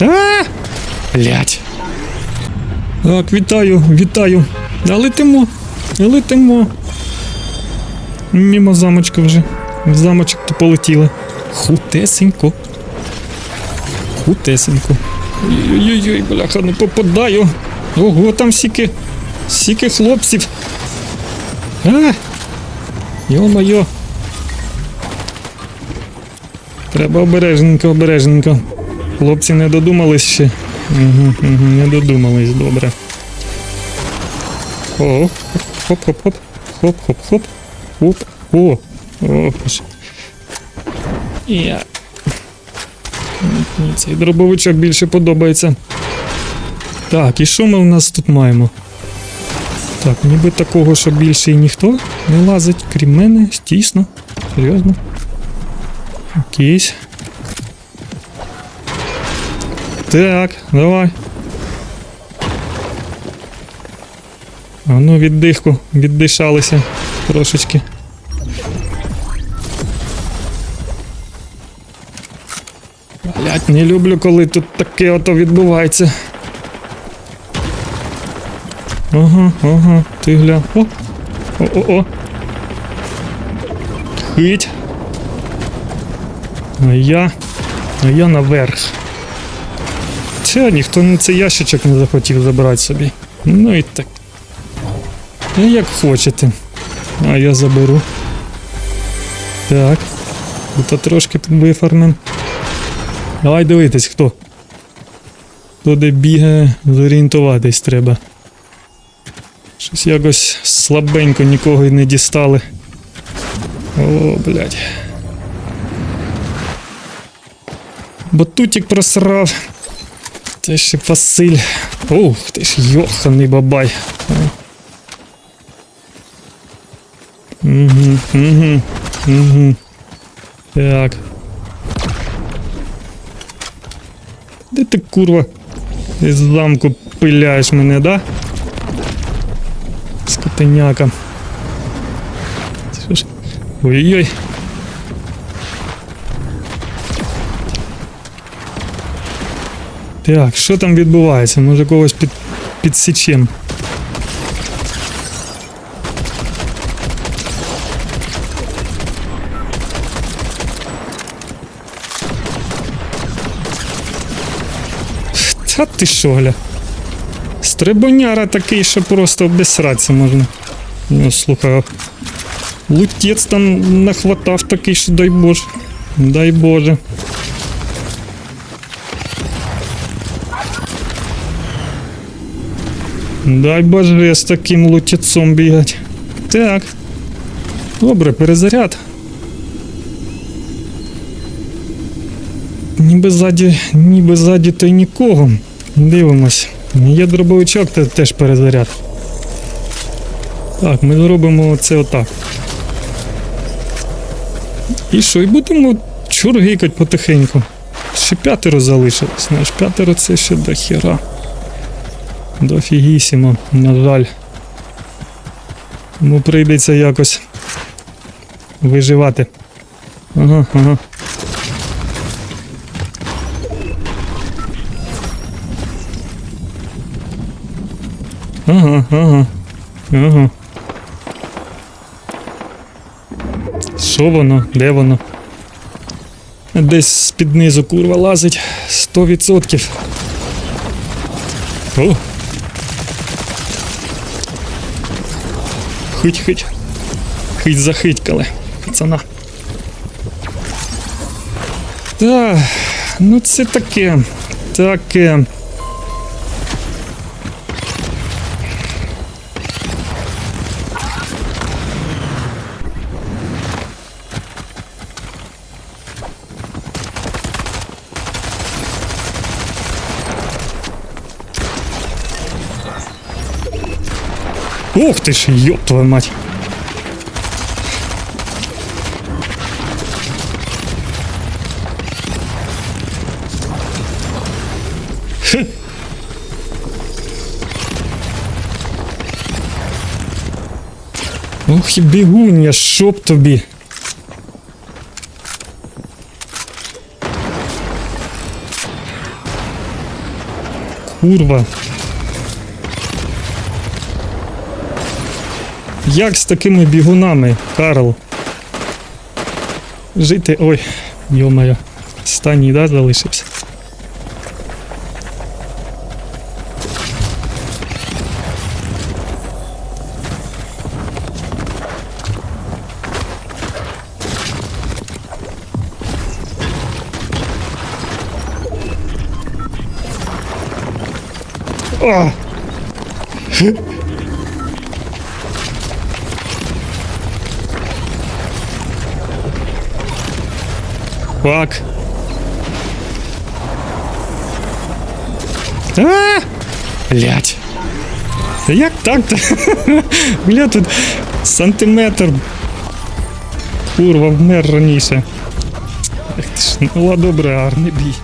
А! Блять. Так, вітаю, вітаю. А летимо, летимо. Мімо замочка вже. В замочок то полетіли. Хутесенько. Хутесенько. Ой-ой-ой, бляха, не попадаю. Ого, там сіки. Сіки хлопців. А! Йо-моє. Треба обережненько, обережненько. Хлопці не додумались ще. Угу, угу, не додумались, добре. О, хоп-хоп-хоп. Хоп-хоп-хоп. Оп. О. О, боже. Я. Мені цей дробовичок більше подобається. Так, і що ми у нас тут маємо? Так, ніби такого, що більше і ніхто не лазить, крім мене, тісно. Серйозно. Окейсь. Так, давай. А ну віддихку, віддишалися трошечки. Блять, не люблю, коли тут таке ото відбувається. Ага, ага, ти гля. О! О-о-о. Хить. А я. А я наверх. Це ніхто на цей ящичок не захотів забрати собі. Ну і так. Ну як хочете. А я заберу. Так. Тут трошки вифармим. Давай дивитись, хто. Хто де бігає, зорієнтуватись треба. Щось якось слабенько нікого й не дістали. О, блядь. Батутик просрав. Це ще Василь. Ух ти ж йоханий бабай. Угу, угу, угу. Так. Де ти курва? Із замку пиляєш мене, да? Скотеняка. Що Так, що там відбувається? Може когось під, підсічем. Та ти що, гля? Стрибоняра такий, що просто обесратися можна. Ну, слухай. Лутець там нахватав такий, що дай Боже. Дай Боже. Дай Боже з таким лутецом бігать. Так. Добре, перезаряд. Ніби ззаді, ніби ззаді то й нікого. Дивимось. Є дробовичок, то теж перезаряд. Так, ми зробимо це отак. І що? І будемо чургикать потихеньку. Ще п'ятеро залишилось. Знаєш, п'ятеро це ще до хіра. Дофігісімо, на жаль. Ну прийдеться якось виживати. Ага, ага. Ага, ага. Ага. Що воно? Де воно? Десь з-під низу курва лазить. Сто відсотків. Хить, хить. Хить захитькали, пацана. Так, ну це таке. Таке. Ух ты ж, ёб твою мать. Хе. Ох і бігуння, щоб тобі. Курва. Як з такими бігунами, Карл? Жити. Ой, йомаю. Останній, да, залишився. О! Фак. А! Блять. Да як так-то? Бля, тут сантиметр. Курва, вмер раніше. Ну ладно, добре, гарний бій.